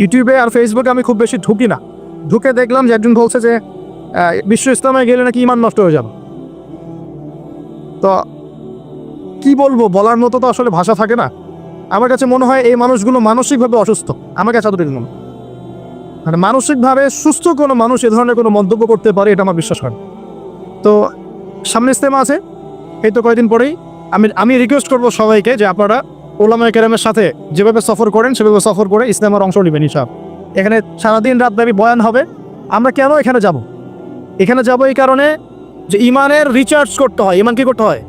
ইউটিউবে আর ফেসবুকে আমি খুব বেশি ঢুকি না। ঢুকে দেখলাম যে একজন বলছে যে বিশ্ব ইসলামে গেলে নাকি ইমান নষ্ট হয়ে যাবে। তো কি বলব, বলার মতো তো আসলে ভাষা থাকে না। আমার কাছে মনে হয় এই মানুষগুলো মানসিকভাবে অসুস্থ। আমার কাছে এতটুকু মনে মানে মানসিকভাবে সুস্থ কোনো মানুষ এ ধরনের কোনো মন্তব্য করতে পারে, এটা আমার বিশ্বাস হয় তো সামনে ইস্তেমা আছে। এই তো কয়েকদিন পরেই আমি আমি রিকোয়েস্ট করব সবাইকে যে আপনারা ওলামা কেরামের সাথে যেভাবে সফর করেন, সেভাবে সফর করে ইসলামের অংশ নেবেন ইসব এখানে সারাদিন রাত ব্যাপী বয়ান হবে। আমরা কেন এখানে যাব? এখানে যাব এই কারণে যে ইমানের রিচার্জ করতে হয়। ইমান কি করতে হয়?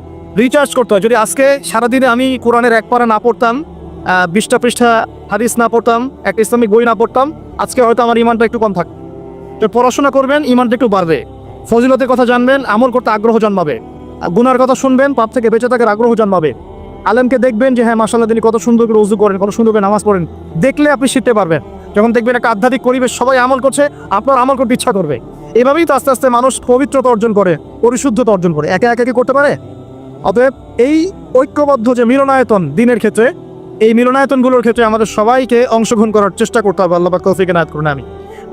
রিচার্জ করতে হয়। যদি আজকে সারাদিনে আমি কোরআনের এক পারা না পড়তাম বিশটা পৃষ্ঠা হাদিস না পড়তাম, একটা ইসলামিক বই না পড়তাম, আজকে হয়তো আমার ইমানটা একটু কম থাকতো। তো পড়াশোনা করবেন, ইমানটা একটু বাড়বে। ফজিলতের কথা জানবেন, আমল করতে আগ্রহ জন্মাবে। গুনার কথা শুনবেন, পাপ থেকে বেঁচে থাকার আগ্রহ জন্মাবে। আলেমকে দেখবেন যে হ্যাঁ মাসাল্লাহ তিনি কত সুন্দর করে উজু করেন, কত সুন্দর করে নামাজ পড়েন। দেখলে আপনি শিখতে পারবেন। যখন দেখবেন একটা আধ্যাত্মিক পরিবেশ, সবাই আমল করছে, আপনার আমল করতে ইচ্ছা করবে। এভাবেই তো আস্তে আস্তে মানুষ পবিত্রতা অর্জন করে, পরিশুদ্ধতা অর্জন করে। একে একে করতে পারে? অতএব এই ঐক্যবদ্ধ যে মিলনায়তন দিনের ক্ষেত্রে, এই মিলনায়তনগুলোর ক্ষেত্রে আমাদের সবাইকে অংশগ্রহণ করার চেষ্টা করতে হবে, আল্লাহ কৌফিকে নায়ত করুন আমি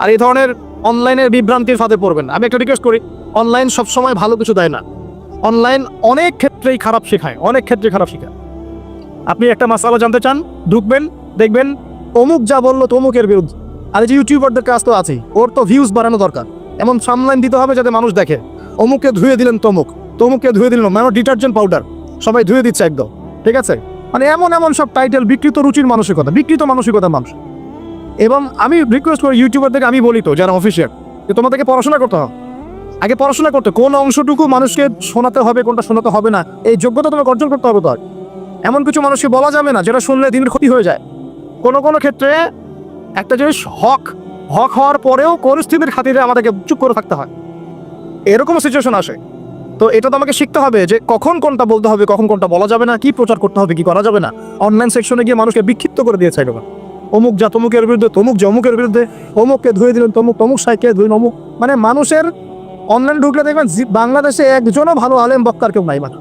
আর এই ধরনের অনলাইনের বিভ্রান্তির ফাঁদে পড়বেন আমি একটা রিকোয়েস্ট করি, অনলাইন সবসময় ভালো কিছু দেয় না। অনলাইন অনেক ক্ষেত্রেই খারাপ শেখায়, অনেক ক্ষেত্রে খারাপ শেখায়। আপনি একটা মাসালা জানতে চান, ঢুকবেন, দেখবেন, অমুক যা বলল তমুকের বিরুদ্ধে। আর যে ইউটিউবারদের কাজ তো আছেই, ওর তো ভিউজ বাড়ানো দরকার। এমন সামলাইন দিতে হবে যাতে মানুষ দেখে। অমুককে ধুয়ে দিলেন তমুক, তমুককে ধুয়ে দিলেন মানে ডিটারজেন্ট পাউডার সবাই ধুয়ে দিচ্ছে একদম, ঠিক আছে? মানে এমন এমন সব টাইটেল বিকৃত রুচির মানসিকতা, বিকৃত মানসিকতা মানুষ। এবং আমি রিকোয়েস্ট করি ইউটিউবারদেরকে, আমি বলি তো, যারা অফিসিয়াল যে তোমাদেরকে পড়াশোনা করতে হবে। আগে পড়াশোনা করতে, কোন অংশটুকু মানুষকে শোনাতে হবে, কোনটা শোনাতে হবে না, এই যোগ্যতা তোমাকে অর্জন করতে হবে তো। এমন কিছু মানুষকে বলা যাবে না যেটা শুনলে দিনের ক্ষতি হয়ে যায়। কোনো কোনো ক্ষেত্রে একটা জিনিস হক হক হওয়ার পরেও পরিস্থিতির খাতিরে আমাদেরকে চুপ করে থাকতে হয়। এরকম সিচুয়েশন আসে। তো এটা তো আমাকে শিখতে হবে যে কখন কোনটা বলতে হবে, কখন কোনটা বলা যাবে না, কি প্রচার করতে হবে, কি করা যাবে না। অনলাইন সেকশনে গিয়ে মানুষকে বিক্ষিপ্ত করে দিয়ে চাইলো না অমুক যা, তমুকের বিরুদ্ধে, তমুক যা, অমুকের বিরুদ্ধে, অমুককে ধুয়ে দিলেন, তমুক তমুক সাইকে ধুইন অমুক। মানে মানুষের অনলাইন ঢুকলে দেখবেন বাংলাদেশে একজনও ভালো আলেম বক্তার কেউ নাই মানে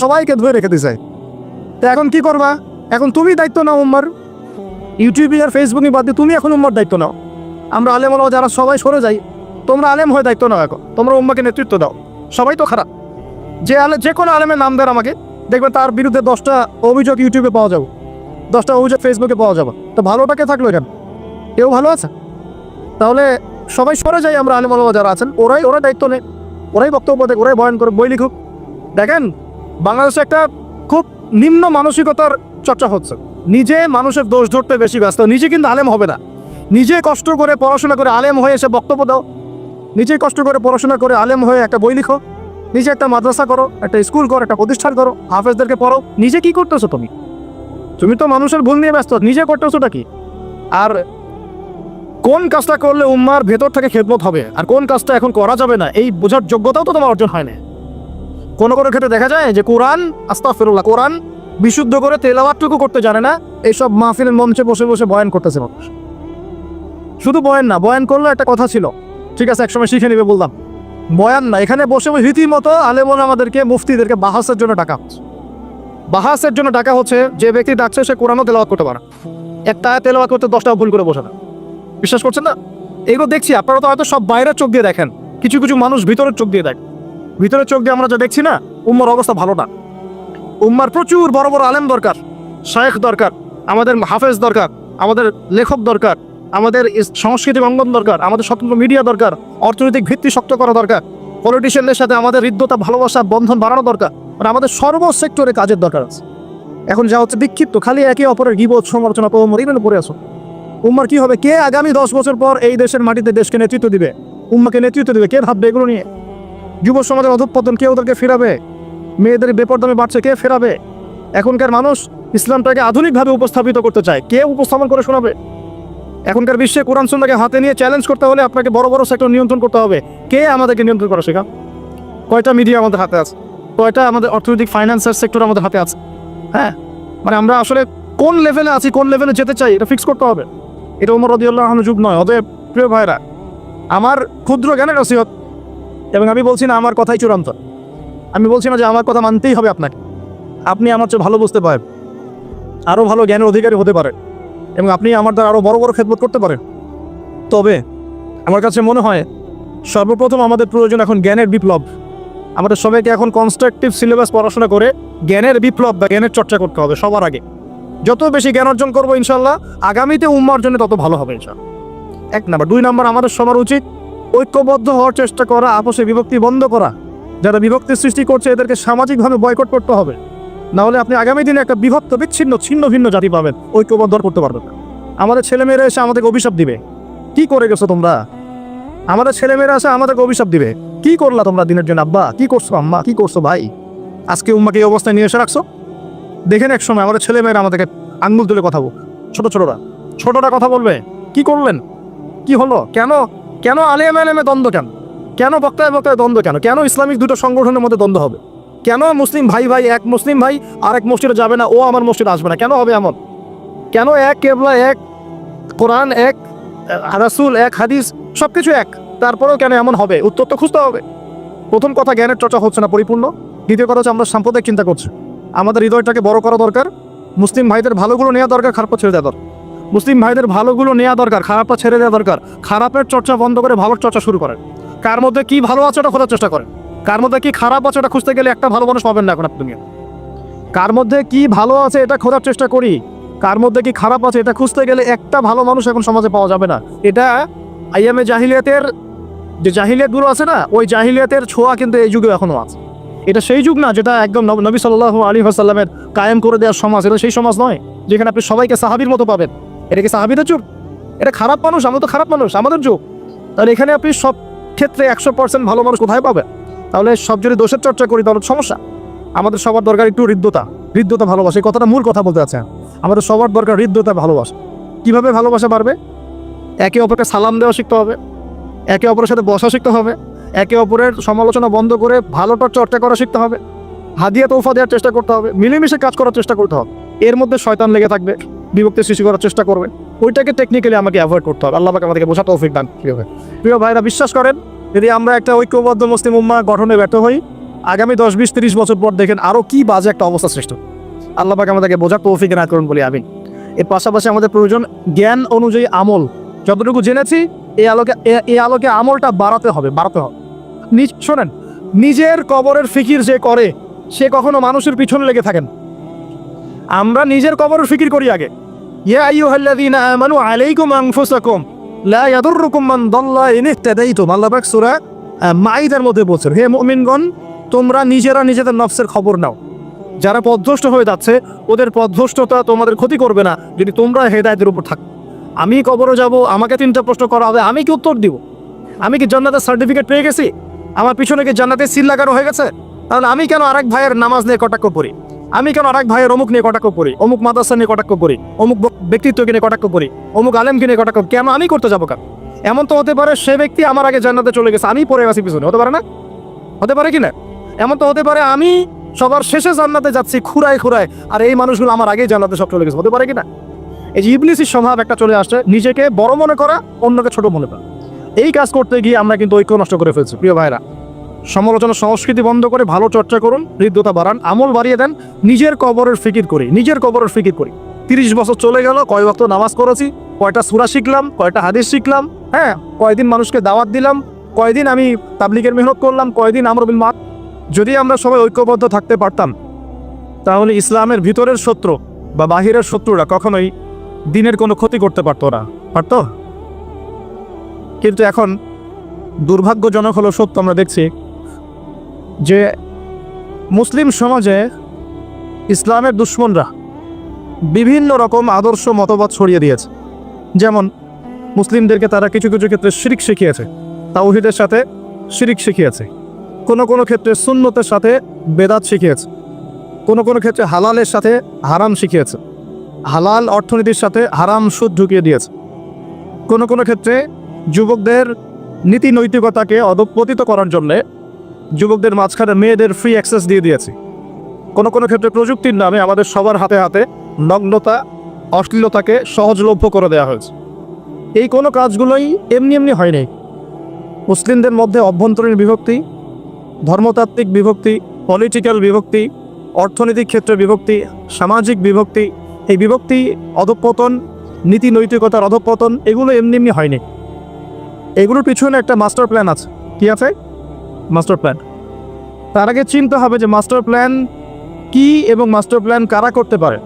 সবাইকে ধুয়ে রেখে দিছে। তো এখন কি করবা? এখন তুমি দায়িত্ব নাও উম্মার। ইউটিউবে আর ফেসবুকে বাদ দিয়ে তুমি এখন উম্মার দায়িত্ব নাও। আমরা আলেম হলো যারা সবাই সরে যাই, তোমরা আলেম হয়ে দায়িত্ব নাও এখন। তোমরা উম্মাকে নেতৃত্ব দাও। সবাই তো খারাপ। যে আলে যে কোনো আলেমের নাম দেন আমাকে। দেখবেন তার বিরুদ্ধে দশটা অভিযোগ ইউটিউবে পাওয়া যাবে। দশটা অভিযোগ ফেসবুকে পাওয়া যাবে। তো ভালোটাকে থাকল কেন কেউ ভালো আছে? তাহলে সবাই সরে যাই আমরা আলেম আলমা যারা আছেন। ওরাই ওরা দায়িত্ব নেয় ওরাই বক্তব্য দেয় ওরাই বয়ান করে বই লিখুক। দেখেন, বাংলাদেশে একটা খুব নিম্ন মানসিকতার চর্চা হচ্ছে। নিজে মানুষের দোষ ধরতে বেশি ব্যস্ত, নিজে কিন্তু আলেম হবে না। নিজে কষ্ট করে পড়াশোনা করে আলেম হয়ে এসে বক্তব্য দাও। নিজে কষ্ট করে পড়াশোনা করে আলেম হয়ে একটা বই লিখো। নিজে একটা মাদ্রাসা করো, একটা স্কুল করো, একটা প্রতিষ্ঠান করো, হাফেজদেরকে পড়ো নিজে কি করতেছো তুমি? তুমি তো মানুষের ভুল নিয়ে ব্যস্ত, নিজে করতেছোটা কি? আর কোন কাজটা করলে উম্মার ভেতর থেকে খেদমত হবে? আর কোন কাজটা এখন করা যাবে না? এই বোঝার যোগ্যতাও তো তোমার অর্জন হয় না। কোনো কোনো ক্ষেত্রে দেখা যায় যে কোরআন আস্তাফিরুল্লাহ কোরআন বিশুদ্ধ করে তেলাওয়াতটুকু করতে জানে না, এইসব মাহফিলের মঞ্চে বসে বসে বয়ান করতেছে মানুষ। শুধু বয়ান না, বয়ান করলে একটা কথা ছিল, ঠিক আছে, একসময় শিখে নেবে বললাম, বয়ান না, এখানে বসে বসে রীতিমতো আলেমন আমাদেরকে, মুফতিদেরকে বাহাসের জন্য টাকা হচ্ছে। বাহাসের জন্য টাকা হচ্ছে যে ব্যক্তি ডাকছে, সে কোরআনও তেলাওয়াত করতে পারে একটা তেলাওয়াত করতে দশটা ভুল করে বসে না। বিশ্বাস করছেন না? এগুলো দেখছি, আপনারা তো হয়তো সব বাইরের চোখ দিয়ে দেখেন, কিছু কিছু মানুষ ভিতরের চোখ দিয়ে দেখেন। ভিতরের চোখ দিয়ে আমরা যা দেখছি না, উম্মার অবস্থা ভালো না। উম্মার প্রচুর বড় বড় আলেম দরকার, শায়েখ দরকার, আমাদের হাফেজ দরকার, আমাদের লেখক দরকার, আমাদের সাংস্কৃতিক অঙ্গন দরকার, আমাদের স্বতন্ত্র মিডিয়া দরকার, অর্থনৈতিক ভিত্তি শক্ত করা দরকার পলিটিশিয়ানদের সাথে আমাদের হৃদ্যতা, ভালোবাসা, বন্ধন বাড়ানো দরকার মানে আমাদের সর্ব সেক্টরে কাজের দরকার আছে। এখন যা হচ্ছে বিক্ষিপ্ত, খালি একে অপরের গিবোধ সমালোচনা তো মরিবেন পড়ে আছো উম্মার কি হবে? কে আগামী দশ বছর পর এই দেশের মাটিতে দেশকে নেতৃত্ব দিবে? উম্মাকে নেতৃত্ব দিবে? কে ভাববে এগুলো নিয়ে? যুব সমাজের অধঃপতন কে ওদেরকে ফেরাবে? মেয়েদের বেপরদামে বাড়ছে, কে ফেরাবে? এখনকার মানুষ ইসলামটাকে আধুনিকভাবে উপস্থাপিত করতে চায়। কে উপস্থাপন করে শোনাবে? এখনকার বিশ্বে কোরআন সুন্নাকে হাতে নিয়ে চ্যালেঞ্জ করতে হলে আপনাকে বড় বড় সেক্টর নিয়ন্ত্রণ করতে হবে। কে আমাদেরকে নিয়ন্ত্রণ করা শেখা? কয়টা মিডিয়া আমাদের হাতে আছে? কয়টা আমাদের অর্থনৈতিক ফাইন্যান্সের সেক্টর আমাদের হাতে আছে? হ্যাঁ? মানে আমরা আসলে কোন লেভেলে আছি, কোন লেভেলে যেতে চাই, এটা ফিক্স করতে হবে। এটা উমর রদিউল্লাহ যুগ নয়, অতএব প্রিয় ভাইরা, আমার ক্ষুদ্র জ্ঞানের নসিহত এবং আমি বলছি না আমার কথাই চূড়ান্ত। আমি বলছি না যে আমার কথা মানতেই হবে আপনাকে। আপনি আমার চেয়ে ভালো বুঝতে পারেন। আরও ভালো জ্ঞানের অধিকারী হতে পারেন। এবং আপনি আমার দ্বারা আরও বড় বড় খেদমত করতে পারেন। তবে আমার কাছে মনে হয়, সর্বপ্রথম আমাদের প্রয়োজন এখন জ্ঞানের বিপ্লব। আমাদের সবাইকে এখন কনস্ট্রাকটিভ সিলেবাস পড়াশোনা করে জ্ঞানের বিপ্লব বা জ্ঞানের চর্চা করতে হবে সবার আগে। যত বেশি জ্ঞান অর্জন করব ইনশাল্লাহ আগামীতে উম্মার জন্য তত ভালো হবে ইনশাল্লাহ এক নাম্বার। দুই নাম্বার, আমাদের সবার উচিত ঐক্যবদ্ধ হওয়ার চেষ্টা করা, আপোষে বিভক্তি বন্ধ করা। যারা বিভক্তি সৃষ্টি করছে, এদেরকে সামাজিকভাবে বয়কট করতে হবে। নাহলে আপনি আগামী দিনে একটা বিভক্ত, বিচ্ছিন্ন, ছিন্ন, ভিন্ন জাতি পাবেন। ঐক্যবদ্ধ করতে পারবেন আমাদের ছেলেমেয়েরা এসে আমাদেরকে অভিশাপ দিবে। কি করে গেছো তোমরা? আমাদের ছেলেমেয়েরা এসে আমাদেরকে অভিশাপ দিবে। কি করলা তোমরা দিনের জন্য? আব্বা, কি করছ আম্মা? কি করছ ভাই? আজকে উম্মাকে এই অবস্থায় নিয়ে এসে রাখছো? দেখেন এক সময় আমাদের ছেলেমেয়েরা আমাদেরকে আঙ্গুল তুলে কথা বল ছোট ছোটরা। ছোটরা কথা বলবে। কি করলেন? কি হলো? কেন? কেন আলেম আলেমে দ্বন্দ্ব কেন? কেন বক্তায় বক্তায় দ্বন্দ্ব কেন? কেন ইসলামিক দুটো সংগঠনের মধ্যে দ্বন্দ্ব হবে? কেন মুসলিম ভাই ভাই এক মুসলিম ভাই আর এক মসজিদে যাবে না, ও আমার মসজিদে আসবে না? কেন হবে এমন? কেন এক কেবলা এক কোরআন, এক রাসুল, এক হাদিস সব কিছু এক? তারপরেও কেন এমন হবে? উত্তর তো খুঁজতে হবে। প্রথম কথা, জ্ঞানের চর্চা হচ্ছে না, পরিপূর্ণ। দ্বিতীয় কথা হচ্ছে, আমরা সাম্প্রদায়িক চিন্তা করছি। আমাদের হৃদয়টাকে বড় করা দরকার। মুসলিম ভাইদের ভালোগুলো নেওয়া দরকার, খারাপ ছেড়ে দেওয়া দরকার। মুসলিম ভাইদের ভালোগুলো নেওয়া দরকার, খারাপটা ছেড়ে দেওয়া দরকার। খারাপের চর্চা বন্ধ করে ভালোর চর্চা শুরু করেন। কার মধ্যে কি ভালো আছে ওটা খোঁজার চেষ্টা করেন। কার মধ্যে কি খারাপ আছে ওটা খুঁজতে গেলে একটা ভালো মানুষ পাবেন না এখন আপনি কার মধ্যে কি ভালো আছে এটা খোঁজার চেষ্টা করি। কার মধ্যে কি খারাপ আছে এটা খুঁজতে গেলে একটা ভালো মানুষ এখন সমাজে পাওয়া যাবে না। এটা আইয়ামে জাহিলিয়াতের যে জাহিলিয়াতগুলো আছে না, ওই জাহিলিয়াতের ছোঁয়া কিন্তু এই যুগে এখনও আছে। এটা সেই যুগ না যেটা একদম নবী সাল্লাহ আলী হাসাল্লামের কায়েম করে দেওয়ার সমাজ। এটা সেই সমাজ নয় যেখানে আপনি সবাইকে সাহাবির মতো পাবেন। এটা কি সাহাবিদের যুগ? এটা খারাপ মানুষ, আমরা তো খারাপ মানুষ, আমাদের যুগ। তাহলে এখানে আপনি সব ক্ষেত্রে একশো পার্সেন্ট ভালো মানুষ কোথায় পাবে তাহলে সব যদি দোষের চর্চা করি, তাহলে সমস্যা। আমাদের সবার দরকার একটু হৃদ্যতা হৃদ্যতা ভালোবাসা, এই কথাটা মূল কথা বলতে আছে আমাদের সবার দরকার হৃদ্যতা, ভালোবাসা। কীভাবে ভালোবাসা বাড়বে? একে অপরকে সালাম দেওয়া শিখতে হবে, একে অপরের সাথে বসা শিখতে হবে, একে অপরের সমালোচনা বন্ধ করে ভালোটার চর্চা করা শিখতে হবে, হাদিয়া তোফা দেওয়ার চেষ্টা করতে হবে, মিলেমিশে কাজ করার চেষ্টা করতে হবে। এর মধ্যে শয়তান লেগে থাকবে। বিভক্তি সৃষ্টি করার চেষ্টা করবে। ওইটাকে টেকনিক্যালি আমাকে অ্যাভয়েড করতে হবে। আল্লাহ পাক আমাদেরকে বোঝা তৌফিক দান। কীভাবে প্রিয় ভাইরা বিশ্বাস করেন যদি আমরা একটা ঐক্যবদ্ধ মুসলিম উম্মা গঠনে ব্যর্থ হই আগামী দশ বিশ তিরিশ বছর পর দেখেন আরও কি বাজে একটা অবস্থা সৃষ্টি। আল্লাহ পাক আমাদেরকে বোঝার তৌফিক না করুন বলি আমি এর পাশাপাশি আমাদের প্রয়োজন জ্ঞান অনুযায়ী আমল। যতটুকু জেনেছি এই আলোকে এই আলোকে আমলটা বাড়াতে হবে বাড়াতে হবে। নিজ শোনেন নিজের কবরের ফিকির যে করে সে কখনো মানুষের পিছনে লেগে থাকেন আমরা নিজের কবরের ফিকির করি আগে। ইয়া আইয়ুহাল্লাযীনা আমানু আলাইকুম আনফুসাকুম লা ইয়াদুররুকুম মান দাল্লা ইন ইহতাদাইতুম আল্লাহ পাক সূরা মাইদার মধ্যে বলছেন, হে মুমিনগণ, তোমরা নিজেরা নিজেদের নফসের খবর নাও। যারা পথভ্রষ্ট হয়ে যাচ্ছে, ওদের পথভ্রষ্টতা তোমাদের ক্ষতি করবে না। যদি তোমরা হেদায়তের উপর থাকো, আমি কবরও যাব, আমাকে তিনটা প্রশ্ন করা হবে, আমি কি উত্তর দিব? আমি কি জান্নাতের সার্টিফিকেট পেয়ে গেছি? আমার পিছনে কি জান্নাতের সিল লাগানো হয়ে গেছে? তাহলে আমি কেন আরেক ভাইয়ের নামাজ নিয়ে কটাক্ষ করি? আমি কেন আরেক ভাইয়ের অমুক নিয়ে কটাক্ষ করি? অমুক মাদ্রাসা নিয়ে কটাক্ষ করি? অমুক বক- ব্যক্তিত্বকে নিয়ে কটাক্ষ করি? অমুক আলেমকে নিয়ে কটাক্ষ। কেন আমি করতে যাব কেন? এমন তো হতে পারে সে ব্যক্তি আমার আগে জান্নাতে চলে গেছে আমি পড়ে গেছি পিছনে। হতে পারে না? হতে পারে কি না? এমন তো হতে পারে আমি সবার শেষে জান্নাতে যাচ্ছি, খুঁড়ায় খুঁড়ায়, আর এই মানুষগুলো আমার আগেই জান্নাতে সব চলে গেছে। হতে পারে কি না? এই যে ইবলিসির স্বভাব একটা চলে আসছে, নিজেকে বড় মনে করা, অন্যকে ছোট মনে করা। এই কাজ করতে গিয়ে আমরা কিন্তু ঐক্য নষ্ট করে ফেলছি, প্রিয় ভাইরা সমালোচনা সংস্কৃতি বন্ধ করে ভালো চর্চা করুন, হৃদ্যতা বাড়ান, আমল বাড়িয়ে দেন, নিজের কবরের ফিকির করি, নিজের কবরের ফিকির করি। তিরিশ বছর চলে গেল, কয় বক্ত নামাজ করেছি কয়টা সুরা শিখলাম, কয়টা হাদিস শিখলাম হ্যাঁ কয়দিন মানুষকে দাওয়াত দিলাম, কয়দিন আমি তাবলিগের মেহনত করলাম, কয়দিন আমরবিল মা যদি আমরা সবাই ঐক্যবদ্ধ থাকতে পারতাম, তাহলে ইসলামের ভিতরের শত্রু বা বাহিরের শত্রুরা কখনোই দিনের কোনো ক্ষতি করতে পারতো না। পারতো? কিন্তু এখন দুর্ভাগ্যজনক হলো সত্য আমরা দেখছি যে মুসলিম সমাজে ইসলামের দুশ্মনরা বিভিন্ন রকম আদর্শ মতবাদ ছড়িয়ে দিয়েছে। যেমন মুসলিমদেরকে তারা কিছু কিছু ক্ষেত্রে শিরিক শিখিয়েছে, তাওহিদের সাথে শিরিক শিখিয়েছে। কোনো কোনো ক্ষেত্রে সুন্নতের সাথে বেদাত শিখিয়েছে। কোনো কোনো ক্ষেত্রে হালালের সাথে হারাম শিখিয়েছে। হালাল অর্থনীতির সাথে হারাম সুদ ঢুকিয়ে দিয়েছে। কোনো কোনো ক্ষেত্রে যুবকদের নীতি নৈতিকতাকে অধপতিত করার জন্যে যুবকদের মাঝখানে মেয়েদের ফ্রি অ্যাক্সেস দিয়ে দিয়েছে। কোনো কোনো ক্ষেত্রে প্রযুক্তির নামে আমাদের সবার হাতে হাতে নগ্নতা, অশ্লীলতাকে সহজলভ্য করে দেওয়া হয়েছে। এই কোনো কাজগুলোই এমনি এমনি হয়নি মুসলিমদের মধ্যে অভ্যন্তরীণ বিভক্তি, ধর্মতাত্ত্বিক বিভক্তি পলিটিক্যাল বিভক্তি, অর্থনৈতিক ক্ষেত্রে বিভক্তি, সামাজিক বিভক্তি, এই বিভক্তি অধপতন, নীতি নৈতিকতার অধপতন, এগুলো এমনি এমনি হয়নি এগুলোর পিছনে একটা মাস্টার প্ল্যান আছে। কি আছে? Master plan? তার আগে চিনতে হবে যে মাস্টার প্ল্যান কি এবং মাস্টার প্ল্যান কারা করতে পারে।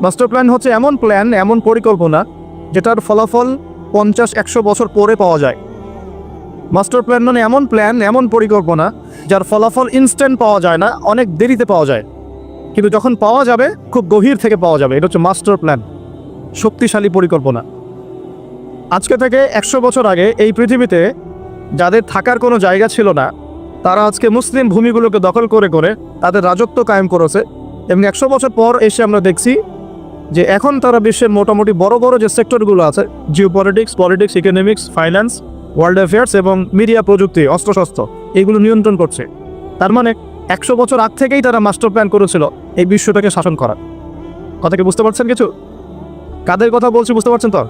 মাস্টার প্ল্যান হচ্ছে এমন প্ল্যান, এমন পরিকল্পনা যেটার ফলাফল পঞ্চাশ, একশো বছর পরে পাওয়া যায়। মাস্টার প্ল্যান মানে এমন প্ল্যান, এমন পরিকল্পনা যার ফলাফল ইনস্ট্যান্ট পাওয়া যায় না, অনেক দেরিতে পাওয়া যায়। কিন্তু যখন পাওয়া যাবে, খুব গভীর থেকে পাওয়া যাবে। এটা হচ্ছে মাস্টার প্ল্যান। শক্তিশালী পরিকল্পনা। আজকে থেকে একশো বছর আগে এই পৃথিবীতে যাদের থাকার কোনো জায়গা ছিল না, তারা আজকে মুসলিম ভূমিগুলোকে দখল করে করে তাদের রাজত্ব কায়েম করেছে এবং একশো বছর পর এসে আমরা দেখছি যে এখন তারা বিশ্বের মোটামুটি বড় বড় যে সেক্টরগুলো আছে geo politics politics economics finance world affairs এবং মিডিয়া প্রযুক্তি, অস্ত্রশস্ত্র, এগুলো নিয়ন্ত্রণ করছে। তার মানে একশো বছর আগ থেকেই তারা মাস্টার প্ল্যান করেছিল এই বিশ্বটাকে শাসন করার। কথা কি বুঝতে পারছেন কিছু? কাদের কথা বলছি বুঝতে পারছেন তো?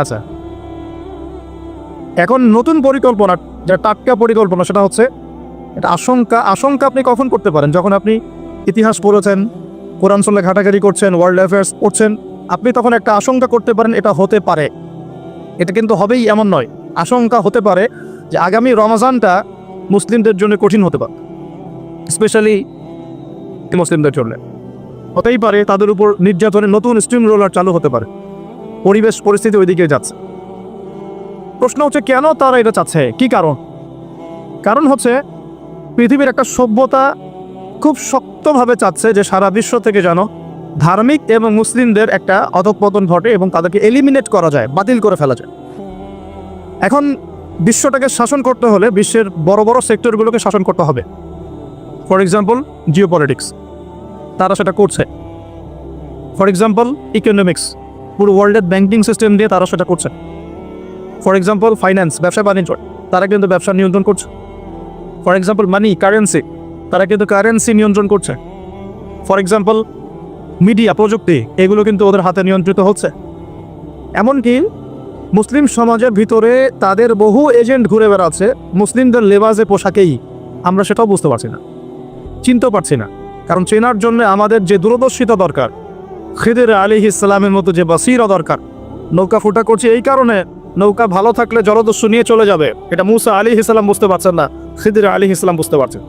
আচ্ছা। এখন নতুন পরিকল্পনা যেটা টাটকা পরিকল্পনা, সেটা হচ্ছে এটা আশঙ্কা আশঙ্কা আপনি কখন করতে পারেন? যখন আপনি ইতিহাস পড়েছেন, কোরআন সল্লে ঘাটাঘাটি করছেন, ওয়ার্ল্ড অ্যাফেয়ার্স পড়ছেন, আপনি তখন একটা আশঙ্কা করতে পারেন, এটা হতে পারে। এটা কিন্তু হবেই এমন নয়। আশঙ্কা হতে পারে যে আগামী রমাজানটা মুসলিমদের জন্য কঠিন হতে পারে। স্পেশালি মুসলিমদের জন্য। হতেই পারে, তাদের উপর নির্যাতনের নতুন স্ট্রিম রোলার চালু হতে পারে। পরিবেশ, পরিস্থিতি ওইদিকে যাচ্ছে। প্রশ্ন হচ্ছে, কেন তারা এটা চাচ্ছে? কি কারণ? কারণ হচ্ছে, পৃথিবীর একটা সভ্যতা খুব শক্তভাবে চাচ্ছে যে সারা বিশ্ব থেকে যেন ধার্মিক এবং মুসলিমদের একটা অধঃপতন ঘটে এবং তাদেরকে এলিমিনেট করা যায়, বাতিল করে ফেলা যায়। এখন বিশ্বটাকে শাসন করতে হলে বিশ্বের বড় বড় সেক্টরগুলোকে শাসন করতে হবে। ফর এক্সাম্পল জিও পলিটিক্স তারা সেটা করছে। ফর এক্সাম্পল ইকোনমিক্স পুরো ওয়ার্ল্ডের ব্যাংকিং সিস্টেম দিয়ে তারা সেটা করছে। ফর এক্সাম্পল ফাইন্যান্স ব্যবসা বাণিজ্য, তারা কিন্তু ব্যবসা নিয়ন্ত্রণ করছে। ফর এক্সাম্পল মানি কারেন্সি তারা কিন্তু কারেন্সি নিয়ন্ত্রণ করছে। ফর এক্সাম্পল মিডিয়া প্রযুক্তি, এগুলো কিন্তু ওদের হাতে নিয়ন্ত্রিত হচ্ছে। এমনকি মুসলিম সমাজের ভিতরে তাদের বহু এজেন্ট ঘুরে বেড়াচ্ছে, মুসলিমদের লেবাজে পোশাকেই। আমরা সেটাও বুঝতে পারছি না। চিনতে পারছি না। কারণ চেনার জন্য আমাদের যে দূরদর্শিতা দরকার, খিদির আলী ইসলামের মতো যে বাসিরা দরকার, নৌকা ফুটা করছে, এই কারণে নৌকা ভালো থাকলে জলদস্যু নিয়ে চলে যাবে। এটা মুসা আলী ইসলাম বুঝতে পারছেন না। খিদির আলী ইসলাম বুঝতে পারছেন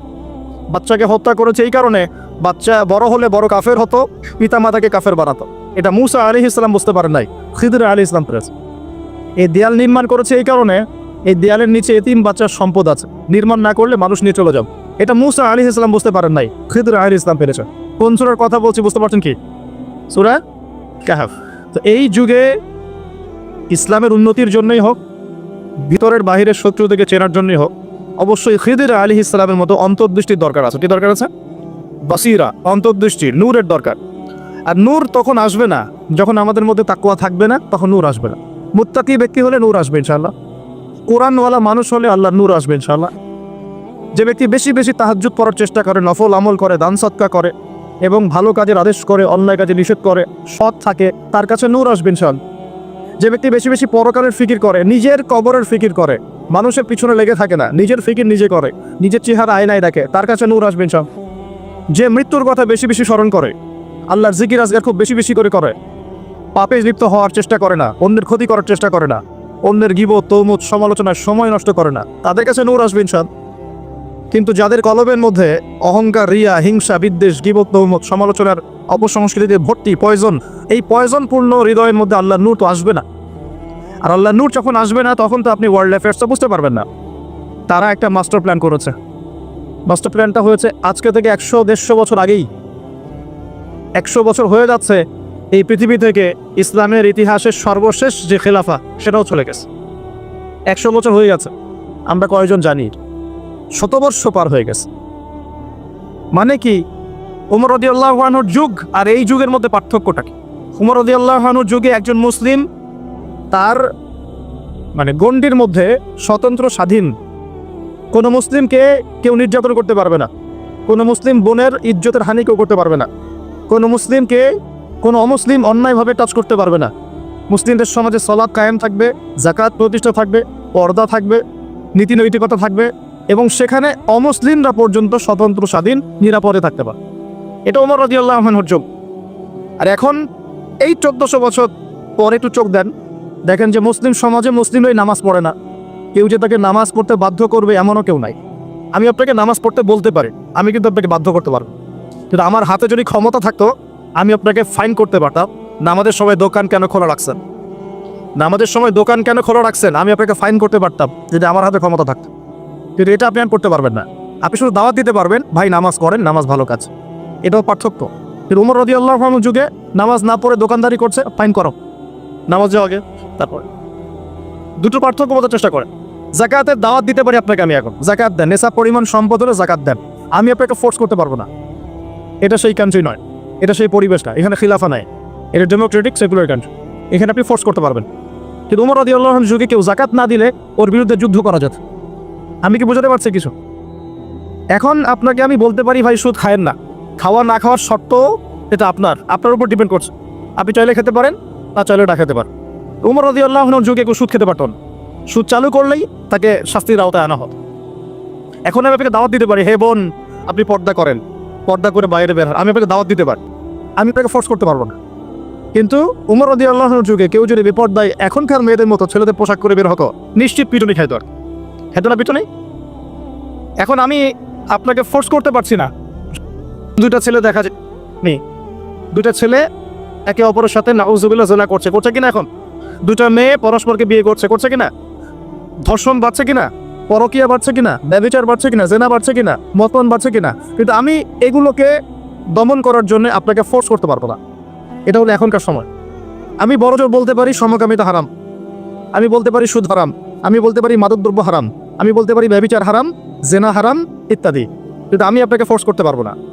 বাচ্চাকে হত্যা করেছে এই কারণে বাচ্চা বড় হলে বড় কাফের হতো পিতা মাতাকে কাফের বানাতো। এটা মুসা আলী ইসলাম বুঝতে পারেন নাই। খিদির আলী ইসলাম পেরেছে এই দেয়াল নির্মাণ করেছে এই কারণে এই দেয়ালের নিচে এতিম বাচ্চার সম্পদ আছে। নির্মাণ না করলে মানুষ নিয়ে চলে যাবে। এটা মুসা আলী ইসলাম বুঝতে পারেন নাই। খিদির আলী ইসলাম পেরেছে। কোন সুরার কথা বলছি বুঝতে পারছেন কি? সুরা কাহাফ। তো এই যুগে ইসলামের উন্নতির জন্যই হোক, ভিতরের বাহিরের শত্রু থেকে চেনার জন্যই হোক, অবশ্যই খিদির আলী ইসলামের মতো অন্তর্দৃষ্টির দরকার আছে। কি দরকার আছে? বাসিরা, অন্তর্দৃষ্টি, নূরের দরকার। আর নূর তখন আসবে না, যখন আমাদের মধ্যে তাকুয়া থাকবে না, তখন নূর আসবে না। মুত্তাকি ব্যক্তি হলে নূর আসবে ইনশাল্লাহ কোরআনওয়ালা মানুষ হলে আল্লাহ নূর আসবে ইনশাল্লাহ যে ব্যক্তি বেশি বেশি তাহাজ্জুদ করার চেষ্টা করে, নফল আমল করে, দান সৎকা করে এবং ভালো কাজের আদেশ করে, অন্যায় কাজে নিষেধ করে, সৎ থাকে, তার কাছে নূর আসবে ইনশাল্লাহ যে ব্যক্তি বেশি বেশি পরকালের ফিকির করে, নিজের কবরের ফিকির করে, মানুষের পিছনে লেগে থাকে না, নিজের ফিকির নিজে করে, নিজের চেহারা আয়নায় দেখে, তার কাছে নূর আসবেন সব যে মৃত্যুর কথা বেশি বেশি স্মরণ করে, আল্লাহর জিকির আজগার খুব বেশি বেশি করে করে। পাপে লিপ্ত হওয়ার চেষ্টা করে না, অন্যের ক্ষতি করার চেষ্টা করে না, অন্যের গিব তৌমুদ সমালোচনায় সময় নষ্ট করে না, তাদের কাছে নূর আসবেন সব কিন্তু যাদের কলবের মধ্যে অহংকার, রিয়া, হিংসা, বিদ্বেষ, গিবত তৌমত সমালোচনার অপসংস্কৃতিতে ভর্তি পয়জন, এই পয়জনপূর্ণ হৃদয়ের মধ্যে আল্লাহ নূর তো আসবে না। আর আল্লাহ নূর যখন আসবে না, তখন তো আপনি ওয়ার্ল্ড অ্যাফেয়ার্সটা বুঝতে পারবেন না। তারা একটা মাস্টার প্ল্যান করেছে। মাস্টার প্ল্যানটা হয়েছে, আজকে থেকে একশো দেড়শো বছর আগেই। একশো বছর হয়ে যাচ্ছে, এই পৃথিবী থেকে ইসলামের ইতিহাসের সর্বশেষ যে খেলাফা, সেটাও চলে গেছে। একশো বছর হয়ে গেছে, আমরা কয়জন জানি? শতবর্ষ পার হয়ে গেছে। মানে কি? উমর রদি আল্লাহানুর যুগ আর এই যুগের মধ্যে পার্থক্যটা কি? উমর রদি আল্লাহানুর যুগে একজন মুসলিম, তার মানে গণ্ডির মধ্যে স্বতন্ত্র স্বাধীন কোনো মুসলিমকে কেউ নির্যাতন করতে পারবে না, কোনো মুসলিম বোনের ইজ্জতের হানি কেউ করতে পারবে না, কোনো মুসলিমকে কোনো অমুসলিম অন্যায়ভাবে টাচ করতে পারবে না। মুসলিমদের সমাজে সলাদ কায়েম থাকবে জাকাত প্রতিষ্ঠা থাকবে, পর্দা থাকবে নীতি নৈতিকতা থাকবে এবং সেখানে অমুসলিমরা পর্যন্ত স্বতন্ত্র স্বাধীন, নিরাপদে থাকতে পারে এটা ওমর রাজি আল্লাহর যুগ। আর এখন এই চোদ্দশো বছর পরে একটু চোখ দেন। দেখেন যে মুসলিম সমাজে মুসলিমরাই নামাজ পড়ে না। কেউ যে তাকে নামাজ পড়তে বাধ্য করবে এমনও কেউ নাই। আমি আপনাকে নামাজ পড়তে বলতে পারি, আমি কিন্তু আপনাকে বাধ্য করতে পারব। কিন্তু আমার হাতে যদি ক্ষমতা থাকতো, আমি আপনাকে ফাইন করতে পারতাম। নামাজের সময় দোকান কেন খোলা রাখছেন? নামাজের সময় দোকান কেন খোলা রাখছেন? আমি আপনাকে ফাইন করতে পারতাম, যদি আমার হাতে ক্ষমতা থাকতো। কিন্তু এটা আপনি করতে পারবেন না। আপনি শুধু দাওয়াত দিতে পারবেন, ভাই নামাজ করেন নামাজ ভালো কাজ। এটাও পার্থক্য। উমর রদি আল্লাহ যুগে নামাজ না পড়ে দোকানদারি করছে ফাইন করো। নামাজ যাও আগে, তারপর। দুটো পার্থক্য বোঝার চেষ্টা করেন। জাকাতের দাওয়াত দিতে পারি আপনাকে আমি এখন। জাকাত দেন নেশা পরিমাণ সম্পদ হলে জাকাত দেন। আমি আপনাকে ফোর্স করতে পারব না। এটা সেই কান্ট্রি নয়। এটা সেই পরিবেশ না। এখানে খিলাফা নাই। এটা ডেমোক্রেটিক সেকুলার কান্ট্রি এখানে আপনি ফোর্স করতে পারবেন। কিন্তু উমর রদি আল্লাহ যুগে কেউ জাকাত না দিলে ওর বিরুদ্ধে যুদ্ধ করা যেত আমি কি বোঝাতে পারছি কিছু? এখন আপনাকে আমি বলতে পারি, ভাই, সুদ খায়েন না। খাওয়া না খাওয়ার শর্ত এটা আপনার। আপনার উপর ডিপেন্ড করছে। আপনি চাইলে খেতে পারেন, না চাইলে না খেতে পারেন। উমর রদি আল্লাহ যুগে সুদ খেতে পারতেন সুদ চালু করলেই তাকে শাস্তির আওতায় আনা হতো এখন আমি আপনাকে দাওয়াত দিতে পারি, হে বোন, আপনি পর্দা করেন। পর্দা করে বাইরে বের হন। আমি আপনাকে দাওয়াত দিতে পারি। আমি আপনাকে ফোর্স করতে পারব না। কিন্তু উমর রদি আল্লাহর যুগে কেউ যদি বিপর্দায় এখনকার মেয়েদের মতো ছেলেদের পোশাক করে বের হতো নিশ্চিত পিটুনি খাইতো আর খেতো না পিটুনি? এখন আমি আপনাকে ফোর্স করতে পারছি না। দুইটা ছেলে দেখা যায়। দুইটা ছেলে একে অপরের সাথে নাউজুবিল্লাহ জেনা করছে। করছে কিনা এখন? দুটা মেয়ে পরস্পরকে বিয়ে করছে। করছে কিনা? ধর্ষণ বাড়ছে কিনা? পরকিয়া বাড়ছে কিনা? ব্যবচার বাড়ছে কিনা? জেনা বাড়ছে কিনা? মতন বাড়ছে কিনা? কিন্তু আমি এগুলোকে দমন করার জন্য আপনাকে ফোর্স করতে পারব না। এটা হলো এখনকার সময়। আমি বড় জোর বলতে পারি সমকামিতা হারাম। আমি বলতে পারি সুদ হারাম। আমি বলতে পারি মাদকদ্রব্য হারাম। আমি বলতে পারি ব্যবিচার হারাম, জেনা হারাম, ইত্যাদি। কিন্তু আমি আপনাকে ফোর্স করতে পারব না।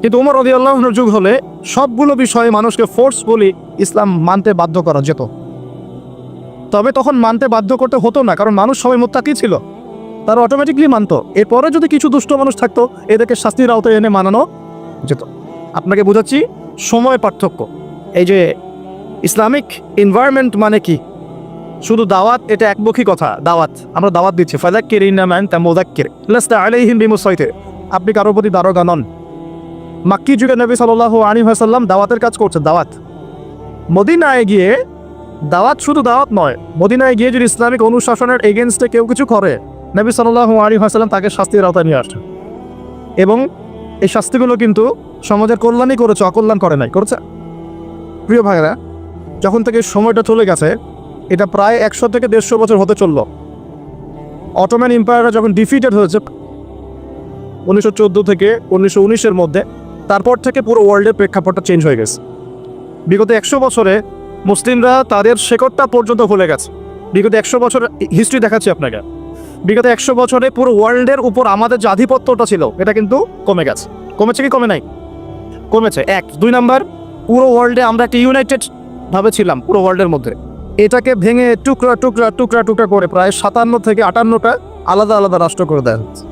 কিন্তু উমর রদি আল্লাহর যুগ হলে সবগুলো বিষয়ে মানুষকে ফোর্সফুলি ইসলাম মানতে বাধ্য করা যেত। তবে তখন মানতে বাধ্য করতে হতো না, কারণ মানুষ সবাই মোত্তাকি ছিল। তারা অটোমেটিকলি মানতো। এরপরে যদি কিছু দুষ্ট মানুষ থাকতো, এদেরকে শাস্তির আওতায় এনে মানানো যেত। আপনাকে বোঝাচ্ছি, সময় পার্থক্য। এই যে ইসলামিক এনভায়রনমেন্ট মানে কি? শুধু দাওয়াত, এটা একমুখী কথা, দাওয়াত। আমরা দাওয়াত দিচ্ছি। ফাদাক্কির ইন্নামান তা মোদাক্কির আপনি কারোর প্রতি দারোগা নন। মাক্কি যুগে নবী সাল্লাল্লাহু আলাইহি ওয়াসাল্লাম দাওয়াতের কাজ করছে দাওয়াত। মদিনায় গিয়ে দাওয়াত শুধু দাওয়াত নয়, মদিনায় গিয়ে যদি ইসলামিক অনুশাসনের এগেনস্টে কেউ কিছু করে, নবী সাল্লাল্লাহু আলাইহি ওয়াসাল্লাম তাকে শাস্তির আওতায় নিয়ে আসছে এবং এই শাস্তিগুলো কিন্তু সমাজের কল্যাণই করেছে, অকল্যাণ করে নাই, করেছে। প্রিয় ভাইরা যখন থেকে সময়টা চলে গেছে, এটা প্রায় একশো থেকে দেড়শো বছর হতে চলল। অটোম্যান এম্পায়াররা যখন ডিফিটেড হয়েছে, উনিশশো চোদ্দ থেকে উনিশশো উনিশের মধ্যে তারপর থেকে পুরো ওয়ার্ল্ডের প্রেক্ষাপটটা চেঞ্জ হয়ে গেছে। বিগত একশো বছরে মুসলিমরা তাদের শেকড়টা পর্যন্ত ভুলে গেছে। বিগত একশো বছর হিস্ট্রি দেখাচ্ছি আপনাকে। বিগত একশো বছরে পুরো ওয়ার্ল্ডের উপর আমাদের যে আধিপত্যটা ছিল, এটা কিন্তু কমে গেছে। কমেছে কি, কমে নাই? কমেছে। এক, দুই নাম্বার, পুরো ওয়ার্ল্ডে আমরা একটা ইউনাইটেড ভাবে ছিলাম পুরো ওয়ার্ল্ডের মধ্যে। এটাকে ভেঙে টুকরা টুকরা টুকরা টুকরা করে প্রায় সাতান্ন থেকে আটান্নটা আলাদা আলাদা রাষ্ট্র করে দেওয়া হচ্ছে।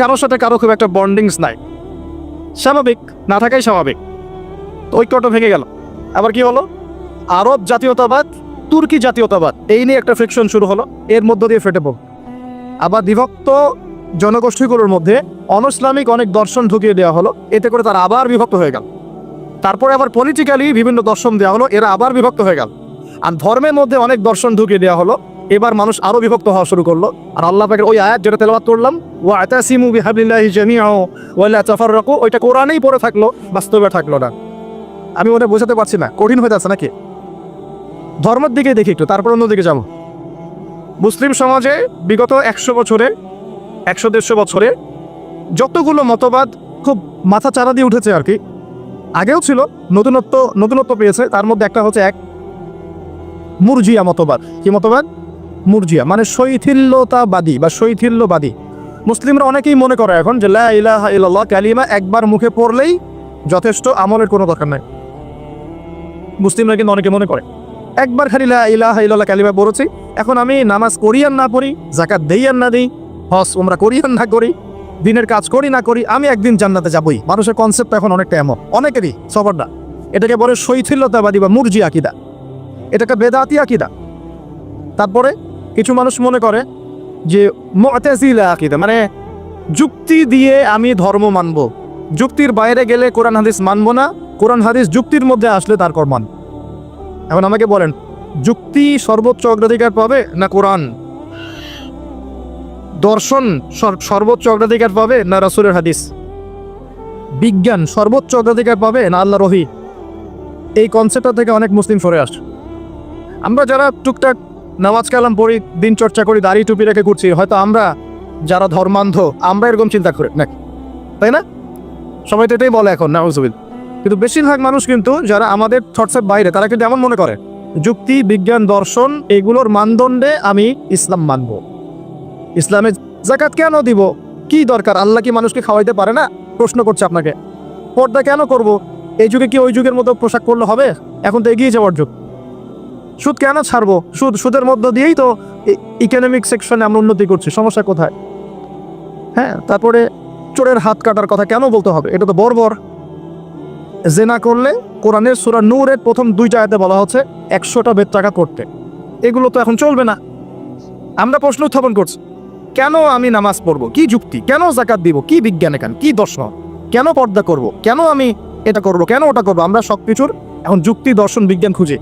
কারোর সাথে কারও খুব একটা বন্ডিংস নাই। স্বাভাবিক, না থাকাই স্বাভাবিক। ঐক্যটা ভেঙে গেল। আবার কি হলো? আরব জাতীয়তাবাদ, তুর্কি জাতীয়তাবাদ, এই নিয়ে একটা ফ্রিকশন শুরু হলো। এর মধ্য দিয়ে ফেটে পড়ল। আবার বিভক্ত জনগোষ্ঠীগুলোর মধ্যে অনইসলামিক অনেক দর্শন ঢুকিয়ে দেওয়া হলো। এতে করে তারা আবার বিভক্ত হয়ে গেল। তারপরে আবার পলিটিক্যালি বিভিন্ন দর্শন দেওয়া হলো। এরা আবার বিভক্ত হয়ে গেল। আর ধর্মের মধ্যে অনেক দর্শন ঢুকিয়ে দেওয়া হলো। এবার মানুষ আরও বিভক্ত হওয়া শুরু করল। আর আল্লাহ পাকের ওই আয়াত যেটা তেলাওয়াত করলাম ওয়া আতাসিমু বিহাবলিল্লাহি জামিআ ওয়া লা তাফাররাকু ওইটা কোরআনেই পড়ে থাকল, বাস্তবে থাকল না। আমি ওটা বোঝাতে পারছি না, কঠিন হয়ে যাচ্ছে নাকি? ধর্মের দিকে দেখি একটু, তারপর অন্যদিকে যাব। মুসলিম সমাজে বিগত একশো বছরে, একশো দেড়শো বছরে যতগুলো মতবাদ খুব মাথা চারা দিয়ে উঠেছে আর কি, আগেও ছিল, নতুনত্ব নতুনত্ব পেয়েছে, তার মধ্যে একটা হচ্ছে এক, মুরজিয়া মতবাদ। কি মতবাদ? মুরজিয়া মানে শৈথিল্যতাবাদী বা শৈথিল্যবাদী। মুসলিমরা অনেকেই মনে করে এখন যে লা ইলাহা ইল্লাল্লাহ কালিমা একবার মুখে পড়লেই যথেষ্ট আমলের কোনো দরকার নাই। মুসলিমরা কিন্তু অনেকে মনে করে, একবার খালি লা ইলাহা ইল্লাল্লাহ কালিমা পড়েছি, এখন আমি নামাজ করি আর না পড়ি জাকাত দেই আর না দিই হস ওমরা করি আর না করি, দিনের কাজ করি না করি, আমি একদিন জান্নাতে যাবই। মানুষের কনসেপ্ট এখন অনেকটা এমন। অনেকেরই সবার না এটাকে বলে শৈথিল্যতাবাদী বা মুরজি আকিদা। এটাকে বেদাতি আকিদা। তারপরে কিছু মানুষ মনে করে যে মুতাজিলা আকিদা মানে যুক্তি দিয়ে আমি ধর্ম মানব। যুক্তির বাইরে গেলে কোরআন হাদিস মানব না, কোরআন হাদিস যুক্তির মধ্যে আসলে তার কর্মান এখন আমাকে বলেন, যুক্তি সর্বোচ্চ অগ্রাধিকার পাবে না কোরআন? দর্শন সর- সর্বোচ্চ অগ্রাধিকার পাবে না রাসুলের হাদিস? বিজ্ঞান সর্বোচ্চ অগ্রাধিকার পাবে না আল্লাহ রহি এই কনসেপ্টটা থেকে অনেক মুসলিম সরে আসছে। আমরা যারা টুকটাক নামাজ কালাম পড়ি, দিন চর্চা করি, দাড়ি টুপি রেখে ঘুরছি, হয়তো আমরা যারা ধর্মান্ধ, আমরা এরকম চিন্তা করি, নাকি? তাই না? সবাই তো এটাই বলে এখন নাউজুবিল কিন্তু বেশিরভাগ মানুষ কিন্তু, যারা আমাদের থটসের বাইরে, তারা কিন্তু এমন মনে করে, যুক্তি, বিজ্ঞান, দর্শন, এগুলোর মানদণ্ডে আমি ইসলাম মানব। ইসলামে জাকাত কেন দিব? কি দরকার? আল্লাহ কি মানুষকে খাওয়াইতে পারে না? প্রশ্ন করছে আপনাকে। পর্দা কেন করব? এই যুগে কি ওই যুগের মতো পোশাক পরলে হবে? এখন তো এগিয়ে যাওয়ার যুগ। সুদ কেন ছাড়বো? সুদ, সুদের মধ্য দিয়েই তো ইকোনমিক সেকশনে আমরা উন্নতি করছি, সমস্যা কোথায়? হ্যাঁ তারপরে চোরের হাত কাটার কথা কেন বলতে হবে? এটা তো বর্বর। জেনা করলে কোরআনের সুরা নূরের প্রথম দুইটা আয়াতে বলা হচ্ছে, একশোটা বেদ টাকা করতে এগুলো তো এখন চলবে না। আমরা প্রশ্ন উত্থাপন করছি, কেন আমি নামাজ পড়ব? কি যুক্তি? কেন জাকাত দিব? কি বিজ্ঞান এখান কি দর্শন? কেন পর্দা করব? কেন আমি এটা করব? কেন ওটা করব? আমরা সব কিছুর এখন যুক্তি, দর্শন, বিজ্ঞান খুঁজি।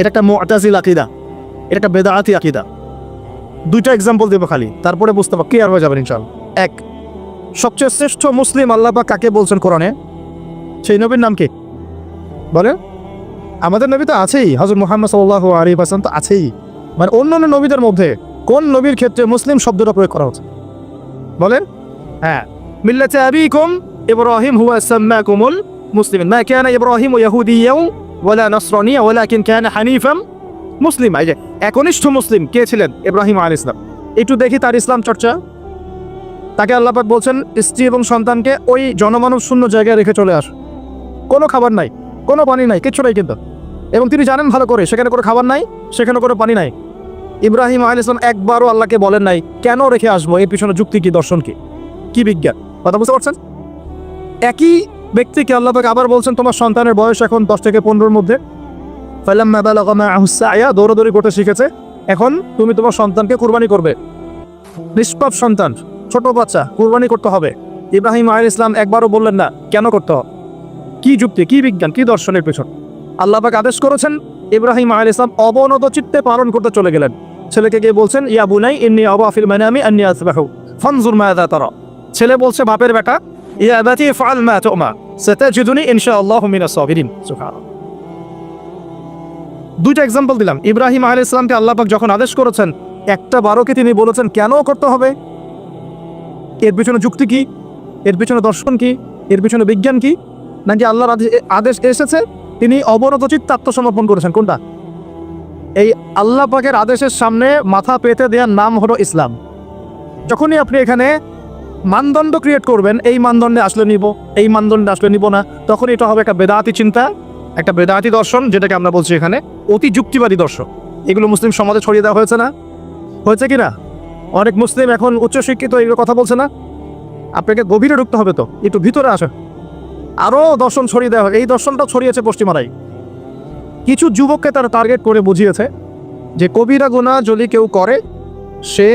এটা একটা মোটাজিল আকিদা। এটা একটা বেদায়াতি আকিদা। দুইটা এক্সাম্পল দেবো খালি, তারপরে বুঝতে পারব ক্লিয়ার হয়ে যাবেন ইনশাল এক, সবচেয়ে শ্রেষ্ঠ মুসলিম আল্লাহ বা কাকে বলছেন কোরআনে? সেই নবীর নাম কি? বলেন। আমাদের নবী তো আছেই হজরত মোহাম্মদ সাল্লাহ আলী হাসান তো আছেই। মানে অন্য অন্য নবীদের মধ্যে কোন নবীর ক্ষেত্রে মুসলিম শব্দটা প্রয়োগ করা হচ্ছে বলেন। হ্যাঁ মিল্লাতে আবিকুম ইব্রাহিম হুয়া সাম্মাকুমুল মুসলিমিন। মা কানা ইব্রাহিম ইয়াহুদিয়্যাও ওয়ালা নাসরানিয়া ওয়ালাকিন কানা হানিফাম মুসলিম এই যে একনিষ্ঠ মুসলিম কে ছিলেন? ইব্রাহিম আলাইহিস সালাম। একটু দেখি তার ইসলাম চর্চা। তাকে আল্লাপাক বলছেন, স্ত্রী এবং সন্তানকে ওই জনমানব শূন্য জায়গায় রেখে চলে আস। কোনো খাবার নাই, কোনো পানি নাই, কিচ্ছু নাই কিন্তু। এবং তিনি জানেন ভালো করে, সেখানে কোনো খাবার নাই, সেখানে কোনো পানি নাই। ইব্রাহিম আল ইসলাম একবারও আল্লাহকে বলেন নাই, কেন রেখে আসব? এর পিছনে যুক্তি কি, দর্শন কি? কি বিজ্ঞান? কথা বুঝতে পারছেন? একই ব্যক্তিকে আল্লাপাক আবার বলছেন, তোমার সন্তানের বয়স এখন দশ থেকে পনেরোর মধ্যে। সায়া, দৌড়াদৌড়ি করতে শিখেছে। এখন তুমি তোমার সন্তানকে কুরবানি করবে। নিষ্পাপ সন্তান, ছোট বাচ্চা, কুরবানি করতে হবে। ইব্রাহিম আল ইসলাম একবারও বললেন না, কেন করতে হবে? কি যুক্তি, কি বিজ্ঞান, কি দর্শনের পেছন? আল্লাহ পাক আদেশ করেছেন, ইব্রাহিম আল ইসলাম অবনত চিত্তে পালন করতে চলে গেলেন। ছেলেকে গিয়ে বলছেন, ইয়া বুনাই, ইন্নি আবাফিল মানে আমি আন্নি আসবাহু ফানজুর মায়াদা তারা। ছেলে বলছে, বাপের বেটা ইয়া আবাতি ফাল মা তুমা সাতাজিদুনি ইনশাআল্লাহু মিনাস সাবিরিন সুবহানাল্লাহ দুইটা এক্সাম্পল দিলাম। ইব্রাহিম আল ইসলামকে আল্লাহ যখন আদেশ করেছেন, একটা বারোকে তিনি বলেছেন, কেন করতে হবে? এর পিছনে যুক্তি কি? এর পিছনে দর্শন কি? এর পিছনে বিজ্ঞান কি? নাকি আল্লাহর আদেশ- এসেছে? তিনি অবনত চিত্তে আত্মসমর্পণ করেছেন। কোনটা? এই আল্লাহ পাকের আদেশের সামনে মাথা পেতে দেওয়ার নাম হলো ইসলাম। যখনই আপনি এখানে মানদণ্ড ক্রিয়েট করবেন, এই মানদণ্ডে আসলে নিব, এই মানদণ্ডে আসলে নিব না। তখন এটা হবে একটা বেদাতি চিন্তা, একটা বেদাতি দর্শন, যেটাকে আমরা বলছি এখানে অতি যুক্তিবাদী দর্শন। এগুলো মুসলিম সমাজে ছড়িয়ে দেওয়া হয়েছে না? হয়েছে কি না? অনেক মুসলিম এখন উচ্চশিক্ষিত, এগুলো কথা বলছে না? আপনাকে গভীরে ঢুকতে হবে তো, একটু ভিতরে আসে আরও দর্শন ছড়িয়ে দেওয়া, এই দর্শনটা ছড়িয়েছে পশ্চিমারাই। কিছু যুবককে তারা টার্গেট করে বুঝিয়েছে যে কবিরা গুণা যদি কেউ করে, সে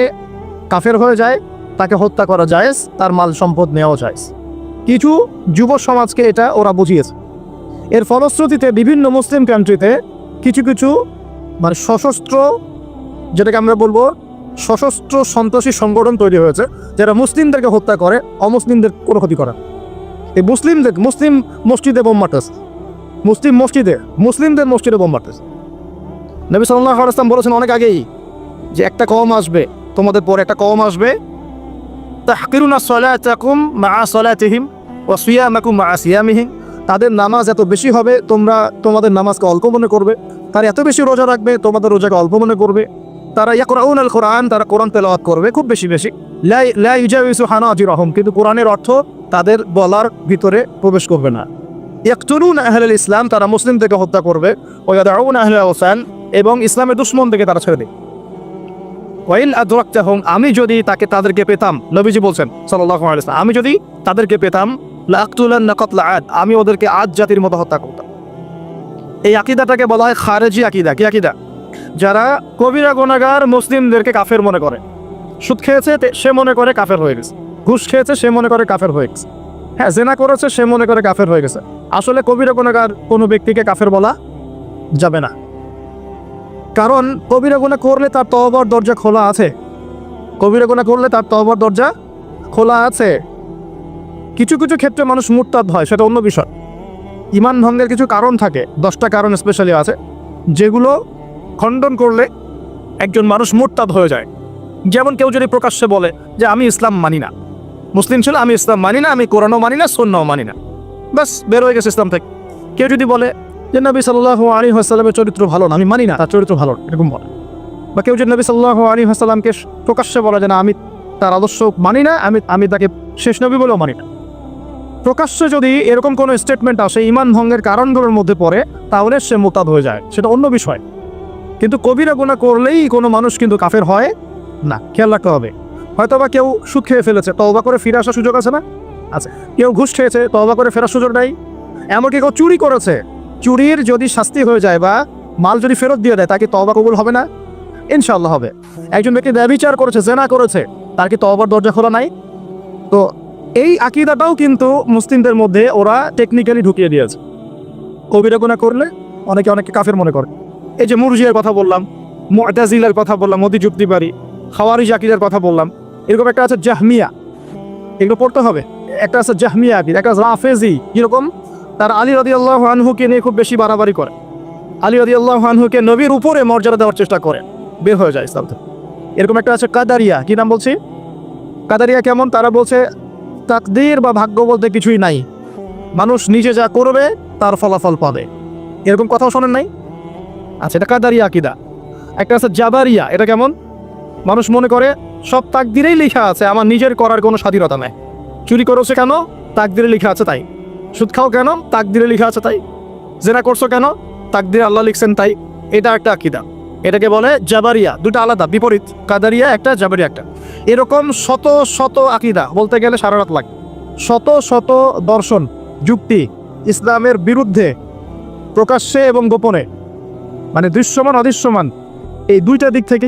কাফের হয়ে যায় তাকে হত্যা করা যায় তার মাল সম্পদ নেওয়া যায় কিছু যুব সমাজকে এটা ওরা বুঝিয়েছে। এর ফলশ্রুতিতে বিভিন্ন মুসলিম কান্ট্রিতে কিছু কিছু মানে সশস্ত্র, যেটাকে আমরা বলব সশস্ত্র সন্ত্রাসী সংগঠন তৈরি হয়েছে, যারা মুসলিমদেরকে হত্যা করে, অমুসলিমদের কোনো ক্ষতি করে এই মুসলিমদের, মুসলিম মসজিদে বোম মারতেছে। মুসলিম মসজিদে, মুসলিমদের মসজিদে বোম মারতেছে। নবী সাল্লাহ আসলাম বলেছেন অনেক আগেই যে একটা কম আসবে, তোমাদের পরে একটা কম আসবে তাহকিরুনা সলাতাকুম মা সলাতিহিম ও সিয়ামাকুম মা সিয়ামিহিম। তাদের নামাজ এত বেশি হবে, তোমরা তোমাদের নামাজকে অল্প মনে করবে। তারা এত বেশি রোজা রাখবে, তোমাদের রোজাকে অল্প মনে করবে। তারা ইয়াকরাউন আল কোরআন তারা কোরআন তেলাওয়াত করবে খুব বেশি বেশি। লাই লাই ইজাউসু হানাজি রহম কিন্তু কোরআনের অর্থ তাদের বলার ভিতরে প্রবেশ করবে না। ইয়াকতুলুন আহলাল ইসলাম, তারা মুসলিমদেরকে হত্যা করবে। ওয়াদাউন আহলাল ওসান এবং ইসলামের দুশ্মন থেকে তারা ছেড়ে দেবে। ওয়াইন আদরাক্তাহুম, আমি যদি তাকে তাদেরকে পেতাম, নবীজি বলছেন আলাইহি আমি যদি তাদেরকে পেতাম আমি ওদেরকে আদ জাতির মতো হত্যা করতাম। এই আকিদাটাকে বলা হয় খারেজি আকিদা। কি আকিদা? যারা কবিরা গোনাগার মুসলিমদেরকে কাফের মনে করে। সুদ খেয়েছে সে মনে করে কাফের হয়ে গেছে। ঘুষ খেয়েছে, সে মনে করে কাফের হয়ে গেছে। হ্যাঁ জেনা করেছে, সে মনে করে কাফের হয়ে গেছে। আসলে কবিরা গোনাগার কোনো ব্যক্তিকে কাফের বলা যাবে না। কারণ কবিরা গুণা করলে তার তহবর দরজা খোলা আছে। কবিরা গুণা করলে তার তহবর দরজা খোলা আছে। কিছু কিছু ক্ষেত্রে মানুষ মুরতাদ হয়, সেটা অন্য বিষয়। ইমান ভঙ্গের কিছু কারণ থাকে, দশটা কারণ স্পেশালি আছে, যেগুলো খণ্ডন করলে একজন মানুষ মুরতাদ হয়ে যায়। যেমন কেউ যদি প্রকাশ্যে বলে যে, আমি ইসলাম মানি না। মুসলিম ছিল, আমি ইসলাম মানি না, আমি কোরআনও মানি না সন্ন্যাও মানি না। ব্যাস, বের হয়ে গেছে ইসলাম থেকে। কেউ যদি বলে যে নবী সাল্লাহ আলী হাসাল্লামের চরিত্র ভালো না, আমি মানি না, তার চরিত্র ভালো এরকম বলে। বা কেউ যদি নবী সাল্লাহ আলী হাসাল্লামকে প্রকাশ্যে বলে যে না, আমি তার আদর্শ মানি না, আমি আমি তাকে শেষ নবী বলেও মানি না। প্রকাশ্যে যদি এরকম কোনো স্টেটমেন্ট আসে, ইমান ভঙ্গের কারণগুলোর মধ্যে পড়ে, তাহলে সে মোতাদ হয়ে যায়, সেটা অন্য বিষয়। কিন্তু কবিরা গুণা করলেই কোনো মানুষ কিন্তু কাফের হয় না, খেয়াল রাখতে হবে। হয়তো বা কেউ সুদ খেয়ে ফেলেছে, তওবা করে ফিরে আসার সুযোগ আছে না? আছে। কেউ ঘুষ খেয়েছে, তওবা করে ফেরার সুযোগ নাই। এমনকি কেউ চুরি করেছে চুরির যদি শাস্তি হয়ে যায় বা মাল যদি ফেরত দিয়ে দেয় তাকে তওবা কবুল হবে না? ইনশাল্লাহ হবে। একজন ব্যক্তি ব্যবিচার করেছে, জেনা করেছে, তার কি তওবার দরজা খোলা নাই? তো এই আকিদাটাও কিন্তু মুসলিমদের মধ্যে ওরা টেকনিক্যালি ঢুকিয়ে দিয়েছে। কবিরা গুণা করলে অনেকে অনেকে কাফের মনে করে। এই যে মুরজিয়ার কথা বললাম, মুতাজিলার কথা বললাম, মোদি পারি খাওয়ারি জাকিদের কথা বললাম, এরকম একটা আছে জাহমিয়া। এগুলো পড়তে হবে। একটা আছে জাহমিয়া আকিদ, একটা রাফেজি, কীরকম? তার আলী রদি আল্লাহ আনহুকে নিয়ে খুব বেশি বাড়াবাড়ি করে। আলী রদি আল্লাহ আনহুকে নবীর উপরে মর্যাদা দেওয়ার চেষ্টা করে। বের হয়ে যায় ইসলাম এরকম একটা আছে কাদারিয়া। কি নাম বলছি? কাদারিয়া কেমন? তারা বলছে, তাকদির বা ভাগ্য বলতে কিছুই নাই। মানুষ নিজে যা করবে, তার ফলাফল পাবে। এরকম কথাও শোনেন নাই? আচ্ছা এটা কাদারিয়া আকিদা। একটা আছে জাবারিয়া। এটা কেমন? মানুষ মনে করে, সব তাকদিরেই লেখা আছে, আমার নিজের করার কোনো স্বাধীনতা নেই। চুরি করেছে কেন? তাকদিরে লেখা আছে তাই। সুদ খাও কেন? তাকদিরে লেখা আছে তাই। জেনা করছ কেন? তাকদিরে আল্লাহ লিখছেন তাই। এটা একটা আকিদা। এটাকে বলে জাবারিয়া। দুটো আলাদা, বিপরীত। কাদারিয়া একটা, জাবারিয়া একটা। এরকম শত শত আকিদা, বলতে গেলে সারা রাত লাগে। শত শত দর্শন, যুক্তি, ইসলামের বিরুদ্ধে, প্রকাশ্যে এবং গোপনে। মানে দৃশ্যমান, অদৃশ্যমান। এই দুইটা দিক থেকে